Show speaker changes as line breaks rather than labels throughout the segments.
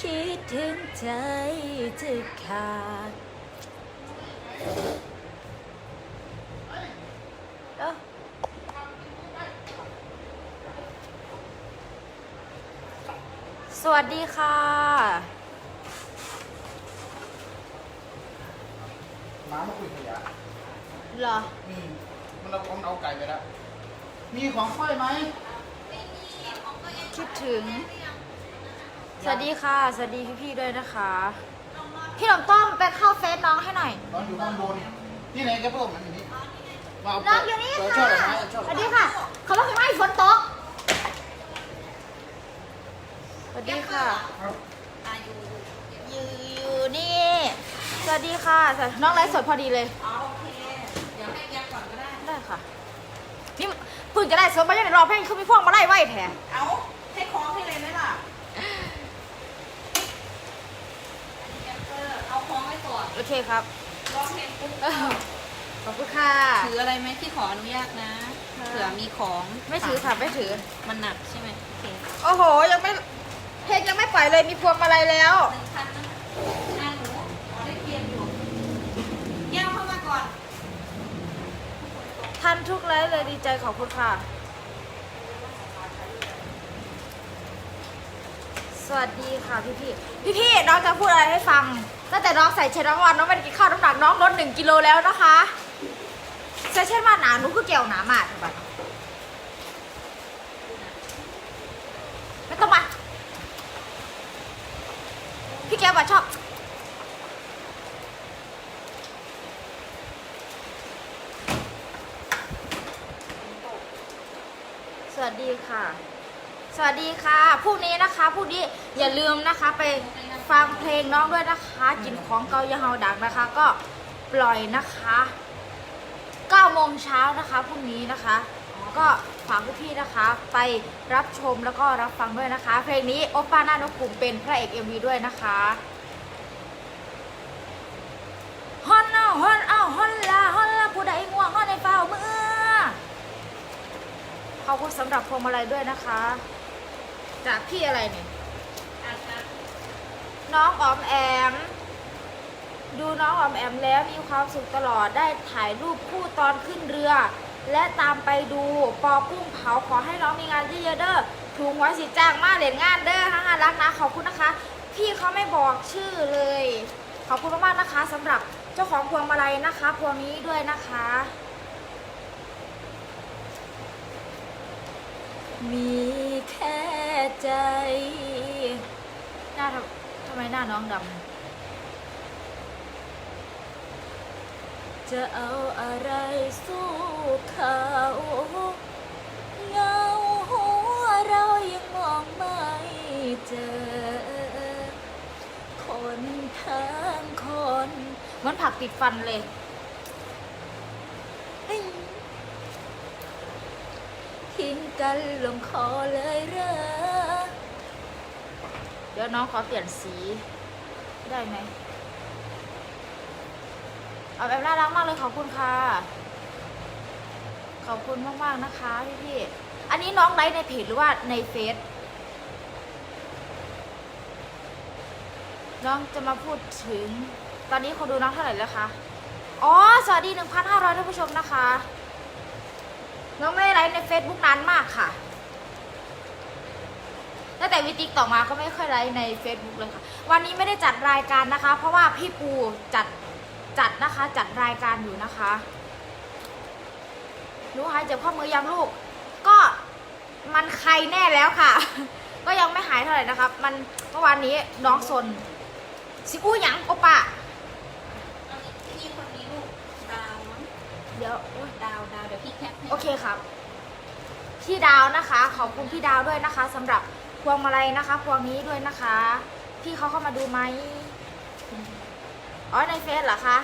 คิดถึงใจจะขาดเอ้าสวัสดีค่ะ
น้ำมาคุยขยะ
เหรอ
อืมมันเอาของเอาไก่ไปแล้ว มีของค่อยไหม
คิดถึง สวัสดีค่ะ สวัสดีพี่ๆด้วยนะคะ พี่หนมต้อมไปเข้าเฟซน้องให้หน่อย
ตอนอยู่ข้างบนนี่ไหนกระเบื้องมันอยู่นี่มาเอา
น้องอยู่นี่
เรา
ค่ะ
ชอบดอกไม้เราชอบ
สวัสดีค่ะ เขาว่าคือไม่ฝนตก สวัสดีค่ะ
ครับ
อยู่อยู่นี่ สวัสดีค่ะสวัสน้องไลฟ์สดพอดีเลย
อ๋อโอเค เดี๋ยวให้แกก่อนก็ได้
ได้ค่ะ นี่เพิ่งจะได้สดมายังรอเพลงคือมีพวงมาไล่ไหวแท้
เอาให้คล้องให้เลยไหมล่ะแกเปอร์เอา คล้องไว้ก่อน
โอเคครับ
ร้องเพลงปุ๊บ
เออขอบคุณค่ะ
ถืออะไรไหมที่ขออนุญาตนะเผื่อมีของ
ไม่ถือค่ะ ไม่ถือ
มันหนักใช่ไหมโอเค
โอ้โห ยังไม่ เพลงยังไม่ปล่อยเลย มีพวงมาลัยแล้ว
หนึ่งพันนะอ่าหนูขอได้เพียนอยู่แก้วเข้ามาก่อน
ทันทุกไลฟ์เลยดีใจขอบคุณค่ะ สวัสดีค่ะพี่พี่พี่พี่น้องจะพูดอะไรให้ฟังตั้งแต่น้องใส่เชนวันน้องไม่ได้กินข้าวน้ำหนักน้องลดหนึ่งกิโลแล้วนะคะใส่เช่นว่าหนาหนูคือเกี่ยวหนามากแบบไม่ต้องมาพี่แก้วชอบสวัสดีค่ะ สวัสดีค่ะพรุ่งนี้นะคะพรุ่งนี้อย่าลืมนะคะไปฟังเพลงน้องด้วยนะคะกินของเกาอย่าเฮาดังนะคะ ก็ปล่อยนะคะ9โมงเช้านะคะพรุ่งนี้นะคะ ก็ฝากพี่ๆนะคะ ไปรับชมแล้วก็รับฟังด้วยนะคะ เพลงนี้โอป้าหน้านกกลุ่มเป็นพระเอก MV ด้วยนะคะฮอนเอาฮอนเอาฮอนลาฮอนลาผู้ใดง่วงฮอนในเฝ้ามือขอบคุณสำหรับพวงมาลัยด้วยนะคะ จากพี่อะไรเนี่ย
อะอะ
น้องออมแอม ดูน้องออมแอมแล้วมีความสุขตลอดได้ถ่ายรูปคู่ตอนขึ้นเรือ และตามไปดูปอกุ้งเผาขอให้น้องมีงานเยอะๆเด้อถูกหวยสิจ้างมาเล่นงานเด้อฮ่าๆรักนะขอบคุณนะคะ พี่เขาไม่บอกชื่อเลย ขอบคุณมากๆนะคะสำหรับเจ้าของพวงมาลัยนะคะ พวงนี้ด้วยนะคะมี แค่ใจ หน้าทำทำไมหน้าน้องดำ จะเอาอะไรสู้เขาเงาหัวเรายังมองไม่เจอ คนทั้งคนเหมันผักติดฟันเลยเฮ้ย ทิ้ง กันลงคอเลยเหรอเดี๋ยวน้องขอเปลี่ยนสี ได้ไหมเอาแบบน่ารักมากเลยขอบคุณค่ะ ขอบคุณมาก ๆ นะคะพี่พี่อันนี้น้องไลฟ์ในเพจหรือว่าในเฟซน้องจะมาพูดถึง ตอนนี้คนดูน้องเท่าไหร่แล้วคะ อ๋อ สวัสดี 1,500ท่านผู้ชมนะคะ น้องไม่ได้ไลฟ์ใน Facebook นานมากค่ะ ตั้งแต่วิติกต่อมาก็ไม่ค่อยไลฟ์ใน Facebook เลยค่ะ วันนี้ไม่ได้จัดรายการนะคะ เพราะว่าพี่ปูจัดจัดนะคะ จัดรายการอยู่นะคะรู้หายเจ็บข้อมือยังลูก ก็มันใครแน่แล้วค่ะ ก็ยังไม่หายเท่าไหร่นะครับ มันเมื่อวานนี้น้องสนสิอู้หยังโอปะ
เอาพี่คนนี้ลูกดาวมั้ง
เดี๋ยวโอ๊ย
ดาวดาวเดี๋ยวพี่แคปให้
โอเคครับ พี่ดาวนะคะ ขอบคุณพี่ดาวด้วยนะคะสำหรับพวงมาลัยนะคะ พวงนี้ด้วยนะคะ พี่เขาเข้ามาดูไหมอ๋อในเฟซเหรอคะ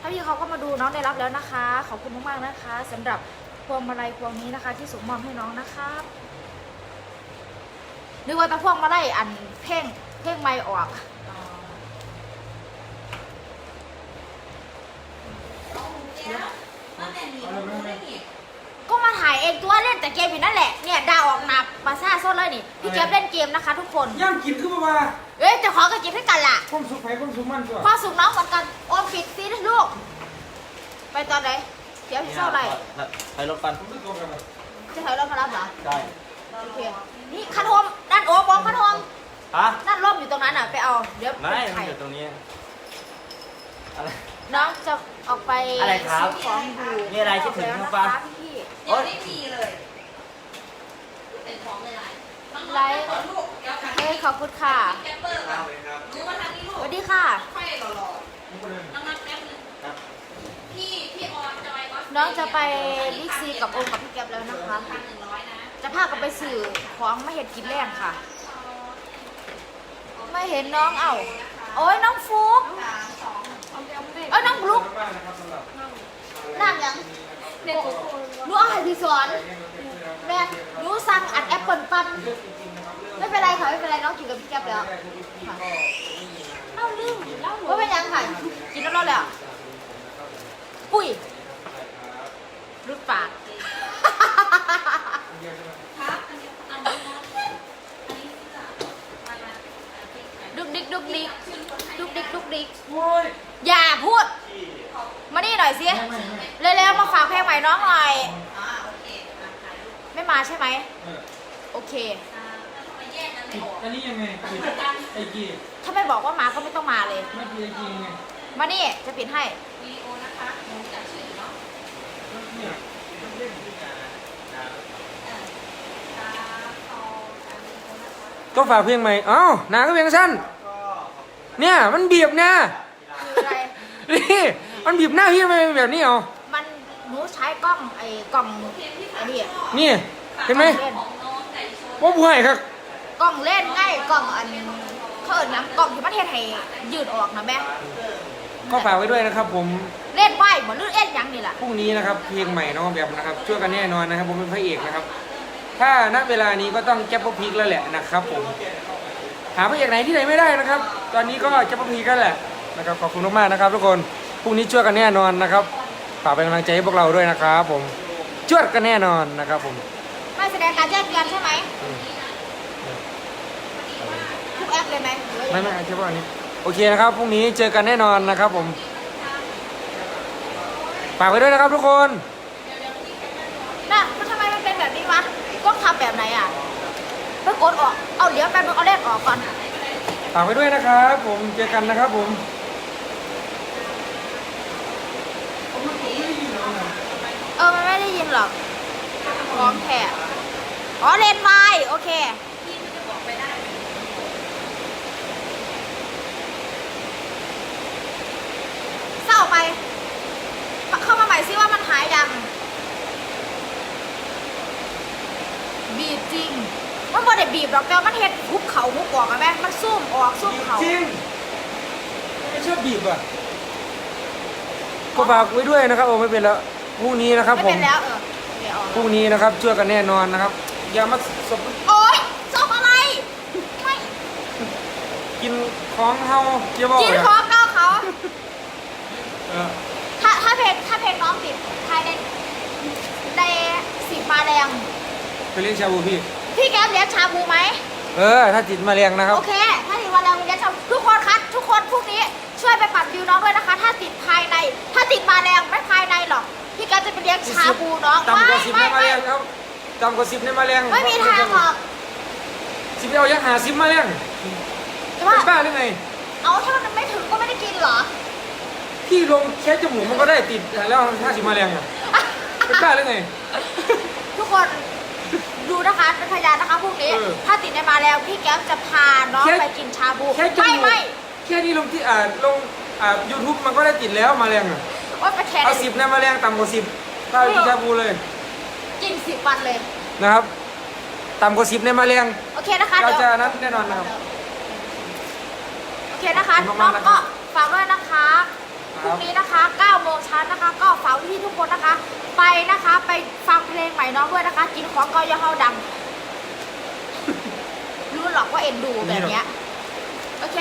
ถ้าพี่เขาก็มาดูน้องได้รับแล้วนะคะ ขอบคุณมากๆนะคะสำหรับพวงมาลัยพวงนี้นะคะ ที่ส่งมอบให้น้องนะครับนึกว่าตะพวงมาลัยอันเพ่งเพ่งไม่ออก
อ๋อเอาแก้วมาแม่หนีหนูได้นี่
ก็มาถ่ายเองตัวเล่นแต่เกมอยู่นั่นแหละ เนี่ยดาวออกหนักมาซ่าโซนเลยนี่ พี่เกมเล่นเกมนะคะ ทุกคน
ย่างกินขึ้นมาว่า
เอ้ยจะขอกับจิบให้กันล่ะ
ความสุขไผ่ความสุขมันตัว
พ่อสุกน้องเหมือนกัน โอมปิดซีนะลูก ไปตอนไหนเดี๋ยวพี่เศร้าอะไร
ไปรถกัน
ผมไม่ตรงกันหรอก
จะถอยรถมารับเหรอ
ได้
โอเค นี่คันโฮมด้านโอ้บองคันโฮม
ฮะ
ด้านร่มอยู่ตรงนั้นอะ ไปเอา เดี๋ยว
ไม่
ไป
มัน
ไข่
อยู่ตรงนี้อะไร
น้องจะ ออกไป
อะไรครับ
ซื้ของอยู่
มีอะไรคิดถึง
แล้ว
บ้าง
นะ
ปะ
คะพี่
ยังไม่มีเลย เป็นของหลายๆน้องๆ
ไลฟ์
ขอลูกเดี๋ยวค่ะ
เฮ้ยขอบคุณค่ะ
แกปเปอร์ก่อนรู้ว่าทางนี้ลู
ส
ก
วัสดีค่ะ
ค่อยหล่อๆน้องนัดแป๊บนึง
ครับ
พี่พี่ออนจะไปออสเตรเลีย
น้องจะไปบิ๊กซีกับโอมกับพี่แก๊ปแล้วนะคะ
พันหนึ่งร้อยนะ
จะพากันไปสื่อของไม่เห็นกินแรงค่ะ ไม่เห็นน้องเอ้าโอ้ยน้องฟุก
สามสอง
เอ้ยน้องบลุก
บ้านนะครับสำหรับ
นั่งยังหนูเอาให้พี่สอนแม่หนูสั่งอัดแอปเปิลปั้นไม่เป็นไรค่ะไม่เป็นไรน้องกินกับพี่แก๊ปแล้วค่ะเล่าลืมเล่าว่าเป็นยังค่ะกินแล้วรอดแล้ว ปุ้ยรุดปาก
ครับอันนี้อันนี้นะอันนี้เสื้อมามา
ดุกดิกดุกดิกดุกดิกดุกดิก
โอ้ย
อย่าพูด มานี่หน่อยสิ เร็วๆมาฝากเพลงใหม่น้องหน่อย
อ่าโอเคอะถ่ายรูป
ไม่มาใช่ไหม
เออ
โอเค
อ่าแล้วทำไมแยกกันไม่
กิน
ออก
อันนี้ยังไงกินไอ้กี
ถ้าไม่บอกว่ามาก็ไม่ต้องมาเลย
ไม่กินไอ้กียังไง
มานี่จะปิดให้
วิดีโอนะคะหนูจัดชื่อเนาะ
เนี่ย
เออสามสองสามวิดีโอนะคะ
ก็ฝากเพลงใหม่เอ้าหนาก็เพลงสั้น เนี่ยมันบีบนะ
คืออะไร
นี่มันบีบหน้าพี่ทำไมเป็นแบบนี้เอา
มันหนูใช้กล้องไอ้กล้องไอ้นี่
นี่ เห็นไหม
เล่น
ของน้องไก่ชน
ว่าผู้ให้ครับ
กล้องเล่นง่ายกล้องอันเขาเอิญนะกล้องที่มันเทศให้ยืดออกนะแม่
ก็ฝากไว้ด้วยนะครับ ผม
เล่นไหวเหมือนลื่นเอ็นยังนี่แหละ
พรุ่งนี้นะครับเพลงใหม่น้องแบบนะครับช่วยกันแน่นอนนะครับ ผมเป็นพระเอกนะครับ ถ้าณเวลานี้ก็ต้องแก๊ปพีกแล้วแหละนะครับ ผม หาพระเอกไหนที่ไหนไม่ได้นะครับ ตอนนี้ก็แก๊ปพีกแล้วแหละนะครับขอบคุณมากๆนะครับ ทุกคนพรุ่งนี้ช่วยกันแน่นอนนะครับฝากเป็นกำลังใจให้พวกเราด้วยนะครับ ผมช่วยกันแน่นอนนะครับผม
ไม่ แสดงการแจ้งเตือนใช่ไหมทุกแอปเลยไหมหรือว่า
ไม่ไม่ใช่ว่าอันนี้ โอเคนะครับพรุ่งนี้เจอกันแน่นอนนะครับผมฝากไว้ด้วยนะครับทุกคน
น่ะมันทำไมมันเป็นแบบนี้วะกล้องทำแบบไหนอะไปกดออกเอาเดี๋ยวแป๊บนึงเอาเลขออกก่อน
ฝากไว้ด้วยนะครับผมเจอกันนะครับผม
เออมันไม่ได้ยินหรอกของแท้ อ๋อเลนส์ไวโอเคเศร้าไป เข้ามาใหม่ซิว่ามันหายยัง บีบจริง มันบ่ได้บีบหรอกแต่ว่ามันเห็ดทุบเขาทุบออกอะแม่มันซุ่มออกซุ่มเขา
จริงไม่ชอบบีบอะก็ฝากไว้ด้วยนะครับโอ้ไม่เป็นแล้วพรุ่งนี้นะครับ
ไม่
ผ
เป็
ม
นแล้วเออเดี๋ยวออก
พรุ่งนี้นะครับช่วยกันแน่นอนนะครับ อย่ามาสบ
โอ๊ยซอบอะไร ไม่
กินของเฮาเกี่ยวบอก
กิน
เลย
ของเก้าเขา
เออ
ถ้าถ้าเพลงถ้าเพลงน้องติดภายในในสิบมาแรง
ไปเลี้ยงชาบูพี่
พี่แก๊ปเลี้ยงชาบูไหม
เออ ถ้าติดมาเรียงนะครับ
โอเค ถ้าติดมาแรงเลี้ยงชาบูทุกคนคะทุกคนพรุ่งนี้ช่วยไปปัดวิวน้องด้วยนะคะ ถ้าติดภายใน ถ้าติดมาแรงไม่ภายในหรอก พี่แก๊ปจะไปเลี้ยงชาบูน้อง
ต่ำกว่าสิบ
ไม่
ในมา
ไม่
เรียงครับ ต่ำกว่าสิบในมาเรียง
ไม่มีทางหรอก
สิบเอายังหาสิบมาเรียง
แต่ว่า
เป็นบ้าหรือไง
เอาถ้ามันไม่ถึงก็ไม่ได้กินเหรอ
พี่ลงแค่จมูกมันก็ได้ติดแล้วห้าสิบมาเรียงอะเป็นบ้าหรือไง
ทุกคนดูนะคะเป็นพยานนะคะพรุ่งนี้
เออ
ถ้าติดในมาแล้วพี่แก๊ปจะพาน้อง
แค่
ไปกินชาบู
แค่จ
ไม่
มูก
ไม่
แค่นี้ลงที่อ่าลงอ่ายูทูบมันก็ได้ติดแล้วมาเรียงอะ
ว่าไปแทน
เอาสิบในมาเรียงต่ำกว่าสิบถ้ากินชาบูเลย
กินสิบวันเลย
นะครับต่ำกว่าสิบในมาเรียง
โอเคนะคะ
เรา
เดี๋ยว
จะนั้นแน่นอนนะครับ
โอเคนะคะ
ขอบคุณ
น้อ
มางกๆนะครับ
ก็ฝากด้วยนะคะ
ค
พ
รับ
รุ่งนี้นะคะ9โมงเช้านะคะ ก็ฝากพี่ๆทุกคนนะคะ ไปนะคะ ไปฟังเพลงใหม่น้องด้วยนะคะ กินของเกายาเฮาดัง รู้หรอกว่าเอ็นดูแบบเนี้ย โอเค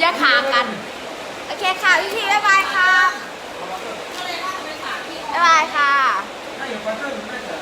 อย่าขากัน โอเคค่ะพี่ๆบ๊ายบายค่ะ
ก็เลยว่าไปฝากพี่ออน
บ๊ายบายค่ะ
どないだ?